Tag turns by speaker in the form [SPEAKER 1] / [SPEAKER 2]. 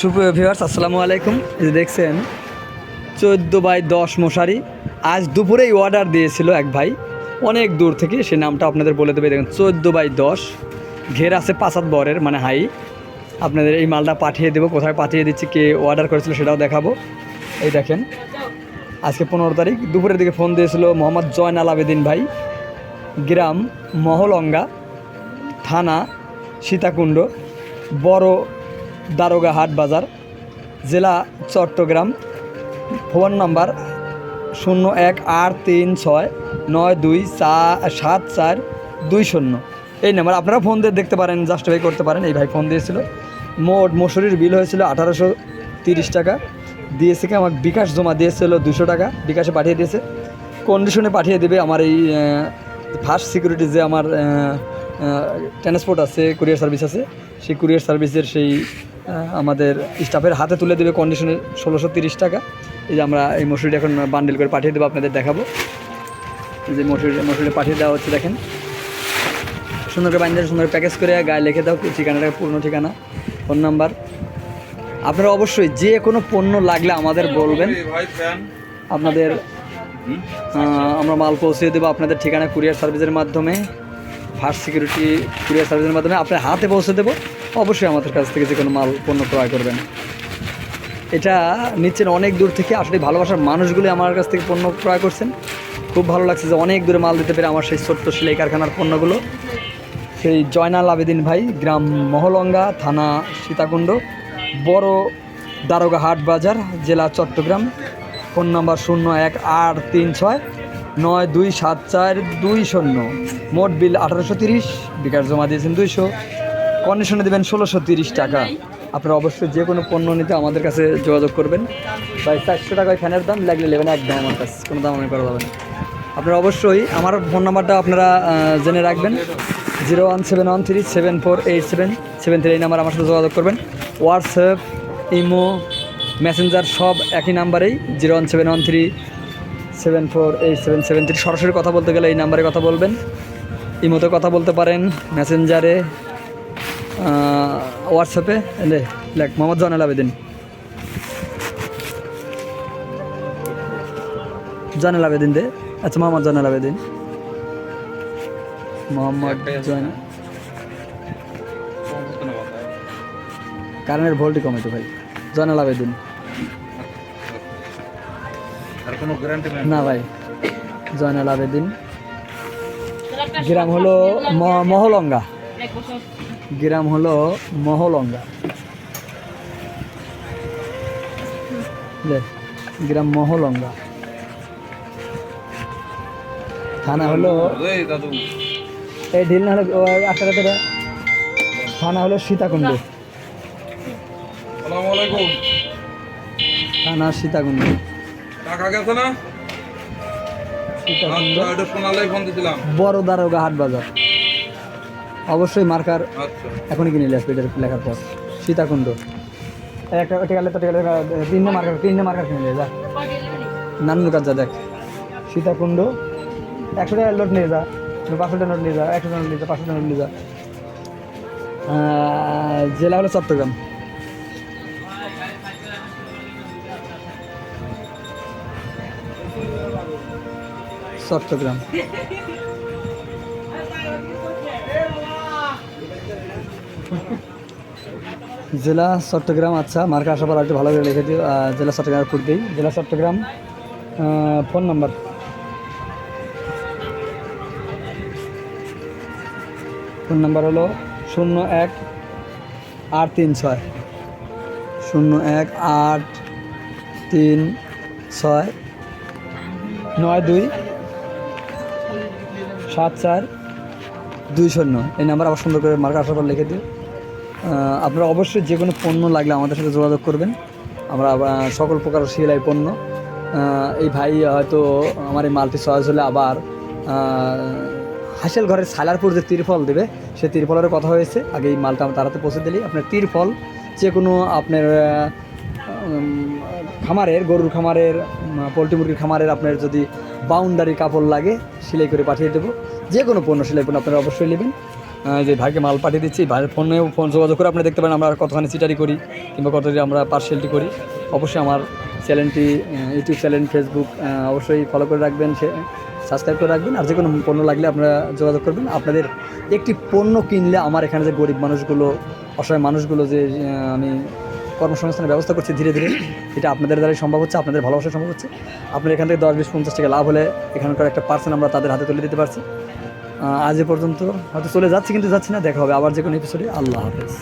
[SPEAKER 1] সুপ্রিয় ভিউয়ার্স, আসসালামু আলাইকুম। যে দেখছেন, চোদ্দ বাই দশ মশারি। আজ দুপুরেই অর্ডার দিয়েছিল এক ভাই। অনেক দূর থেকে সে নামটা আপনাদের বলে দেবে। দেখেন, চোদ্দ বাই দশ। ঘের আছে পাঁচাত বরের মানে হাই। আপনাদের এই মালটা পাঠিয়ে দেবো। কোথায় পাঠিয়ে দিচ্ছি, কে অর্ডার করেছিল সেটাও দেখাবো। এই দেখেন, আজকে পনেরো তারিখ। দুপুরের দিকে ফোন দিয়েছিল মোহাম্মদ জয়নাল আবেদিন ভাই। গ্রাম মহলঙ্গা, থানা সীতাকুণ্ড। বড় দারোগা হাট বাজার, জেলা চট্টগ্রাম, ফোন নম্বর শূন্য এক আট তিন ছয় নয় দুই চার সাত চার দুই শূন্য। এই নাম্বার আপনারা ফোন দিয়ে দেখতে পারেন জাস্টিফাই করতে পারেন। এই ভাই ফোন দিয়েছিল। মোট মসুরির বিল হয়েছিল আঠারোশো তিরিশ টাকা। দিয়েছে কি, আমার বিকাশ জমা দিয়েছিল দুশো টাকা। বিকাশে পাঠিয়ে দিয়েছে। কন্ডিশনে পাঠিয়ে দেবে আমার এই ফার্স্ট সিকিউরিটি যে আমার ট্রান্সপোর্ট আছে কুরিয়ার সার্ভিস আছে, সেই কুরিয়ার সার্ভিসের সেই আমাদের স্টাফের হাতে তুলে দেবে কন্ডিশনে ষোলোশো তিরিশ টাকা। এই যে আমরা এই মসুরিটা এখন বান্ডেল করে পাঠিয়ে দেবো আপনাদের দেখাবো। এই যে মসুরি মসুরি পাঠিয়ে দেওয়া হচ্ছে, দেখেন। সুন্দর করে বান্ডেল সুন্দর প্যাকেজ করে গায়ে লিখে দাও, ঠিকানাটা পূর্ণ ঠিকানা ফোন নাম্বার আপনারা অবশ্যই যে কোনো পণ্য লাগলে আমাদের বলবেন। আপনাদের আমরা মাল পৌঁছে দেবো আপনাদের ঠিকানা কুরিয়ার সার্ভিসের মাধ্যমে ফার্স্ট সিকিউরিটি কুরিয়ার সার্ভিসের মাধ্যমে, আপনার হাতে পৌঁছে দেবো। অবশ্যই আমাদের কাছ থেকে যে কোনো মাল, পণ্য ক্রয় করবেন। এটা নিচ্ছেন অনেক দূর থেকে আসলে ভালোবাসার মানুষগুলি আমার কাছ থেকে পণ্য ক্রয় করছেন। খুব ভালো লাগছে যে অনেক দূরে মাল দিতে পেরে আমার সেই ছোট্ট সেলাই কারখানার পণ্যগুলো। সেই জয়নাল আবেদিন ভাই, গ্রাম মহলঙ্গা, থানা সীতাকুণ্ড, বড় দারোগা হাট বাজার, জেলা চট্টগ্রাম। ফোন নাম্বার শূন্য এক আট তিন ছয় নয় দুই সাত চার দুই শূন্য। মোট বিল আঠারোশো তিরিশ, বিকাশ জমা দিয়েছেন দুইশো। কন্ডিশনে দেবেন ষোলোশো তিরিশ টাকা। আপনারা অবশ্যই যে কোনো পণ্য নিতে আমাদের কাছে যোগাযোগ করবেন। প্রায় চারশো টাকায় ফ্যানের দাম লাগলে নেবেন একদম আমার কাছে, কোনো দাম আমি করা যাবে না। আপনারা অবশ্যই আমার ফোন নাম্বারটা আপনারা জেনে রাখবেন। Zero one seven one three seven four eight seven seven three এই নাম্বার আমার সাথে যোগাযোগ করবেন। হোয়াটসঅ্যাপ, ইমো, মেসেঞ্জার সব একই নাম্বারেই zero one seven one three seven four eight seven seven three. সরাসরি কথা বলতে গেলে এই নাম্বারে কথা বলবেন। ইমোতে কথা বলতে পারেন, মেসেঞ্জারে হোয়াটসঅ্যাপে এলে লেখ মোহাম্মদ জানাল আবেদিন জানাল আবেদিন দে। আচ্ছা মোহাম্মদ জানাল আবেদিন মোহাম্মদ জয়নাল কারেন্টের ভোল্টই কমেছে ভাই। জয়নাল আবেদিন না ভাই। জয়নাল আবেদিন গ্রাম হলো মহলঙ্গা। গ্রাম হলো মহলঙ্গা। গ্রাম মহলঙ্গা। থানা হলো
[SPEAKER 2] এই
[SPEAKER 1] ঢিল না হলো আটটা থানা হলো সীতাকুণ্ড। থানা সীতাকুণ্ড।
[SPEAKER 2] টাকা গেছে না?
[SPEAKER 1] সীতাকুণ্ড।
[SPEAKER 2] আচ্ছা
[SPEAKER 1] বড় দারোগা হাট বাজার। অবশ্যই মার্কার
[SPEAKER 2] আচ্ছা।
[SPEAKER 1] এখনই কিনে নিলে আসবে এটার লেখার পর। সীতাকুণ্ড। একটা ওটা গেলে তো ওটা গেলে তিনটে মার্কার তিনটে মার্কার কিনে নিয়ে যা। নানুর কাজ যা দেখ। সীতাকুণ্ড একশো টাকার নোট নিয়ে যা পাঁচশো টাকা নোট নিয়ে যা একশো টাকা নোট নিয়ে যা পাঁচশো টাকা নোট নিয়ে যা। জেলা হলো চট্টগ্রাম। চট্টগ্রাম। জেলা চট্টগ্রাম আচ্ছা মার্কা আসার পর একটু ভালো করে লিখে দিও জেলা চট্টগ্রাম ফুট দিই জেলা Chittagong phone number. Phone number হলো শূন্য এক আট তিন ছয়। শূন্য এক আট তিন ছয় নয় দুই সাত চার দুই শূন্য। এই নাম্বার আবার সুন্দর করে মার্কা আসার পর লিখে আহ, আপনারা অবশ্যই যে কোনো পণ্য লাগলে আমাদের সাথে যোগাযোগ করবেন। আমরা সকল প্রকার সেলাই পণ্য। এই ভাই হয়তো আমার এই মালটি চয়েস হলে আবার হাসেল ঘরের সালারপুর যে তিরফল দেবে সে তিরফলের কথা হয়েছে। আগে এই মালটা আমার তাড়াতে পৌঁছে দিলেই আপনার তিরফল যে কোনো আপনার খামারের, গরুর খামারের পোলট্রি মুরগির খামারের আপনার যদি বাউন্ডারি কাপড় লাগে, সেলাই করে পাঠিয়ে দেবো। যে কোনো পণ্য সেলাই পণ্য আপনারা অবশ্যই নেবেন। যে ভাইকে মাল পাঠিয়ে দিচ্ছি, ভাইয়ের ফোনে ফোন যোগাযোগ করে আপনি দেখতে পারেন আমরা কতখানি চিটারি করি কিংবা কতটি আমরা পার্সেলটি করি। অবশ্যই আমার চ্যানেলটি ইউটিউব চ্যানেল ফেসবুক অবশ্যই ফলো করে রাখবেন, সে সাবস্ক্রাইব করে রাখবেন। আর যে কোনো পণ্য লাগলে আপনারা যোগাযোগ করবেন। আপনাদের একটি পণ্য কিনলে আমার এখানে যে গরিব মানুষগুলো, অসহায় মানুষগুলো যে আমি কর্মসংস্থানের ব্যবস্থা করছি ধীরে ধীরে। এটা আপনাদের দ্বারাই সম্ভব হচ্ছে, আপনাদের ভালোবাসা সম্ভব হচ্ছে। আপনার এখান থেকে দশ, বিশ, পঞ্চাশ টাকা লাভ হলে এখানকার একটা পার্সেন্ট আমরা তাদের হাতে তুলে দিতে পারছি। আজ এ পর্যন্ত হয়তো চলে যাচ্ছি, কিন্তু যাচ্ছি না। দেখা হবে আবার যে কোনো এপিসোডে আল্লাহ হাফেজ।